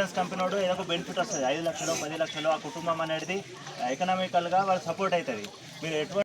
వాళ్ళకు బెనిఫిట్ వస్తుంది. ఐదు లక్షలు పది లక్షలు ఆ కుటుంబం అనేది ఎకనామికల్గా వాళ్ళు సపోర్ట్ అవుతుంది మీరు ఎటువంటి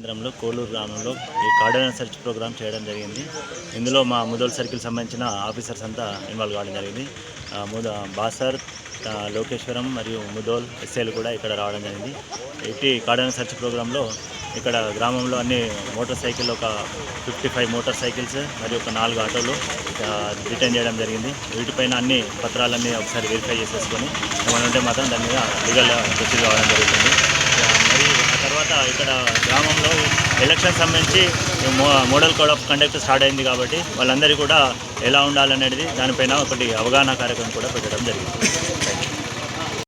కేంద్రంలో కోలూరు గ్రామంలో ఈ కార్డనర్ సెర్చ్ ప్రోగ్రామ్ చేయడం జరిగింది. ఇందులో మా ముదోల్ సర్కిల్ సంబంధించిన ఆఫీసర్స్ అంతా ఇన్వాల్వ్ కావడం జరిగింది. ముద బాసర్ లోకేశ్వరం మరియు ముదోల్ ఎస్ఐలు కూడా ఇక్కడ రావడం జరిగింది. ఇట్టి కార్డనర్ సెర్చ్ ప్రోగ్రాంలో ఇక్కడ గ్రామంలో అన్ని మోటార్ సైకిల్ ఒక ఫిఫ్టీ ఫైవ్ మోటార్ సైకిల్స్ మరియు ఒక నాలుగు ఆటోలు రిటర్న్ చేయడం జరిగింది. వీటిపైన అన్ని పత్రాలన్నీ ఒకసారి వెరిఫై చేసేసుకొని ఏమైనా ఉంటే మాత్రం దాని మీద లీగల్ ప్రొసీడ్ కావడం జరుగుతుంది మరి ఆ తర్వాత ఇక్కడ గ్రామంలో ఎలక్షన్ సంబంధించి మో- model code of conduct start అయింది కాబట్టి వాళ్ళందరికీ కూడా ఎలా ఉండాలనేది దానిపైన ఒకటి అవగాహన కార్యక్రమం కూడా పెట్టడం జరిగింది. Thank you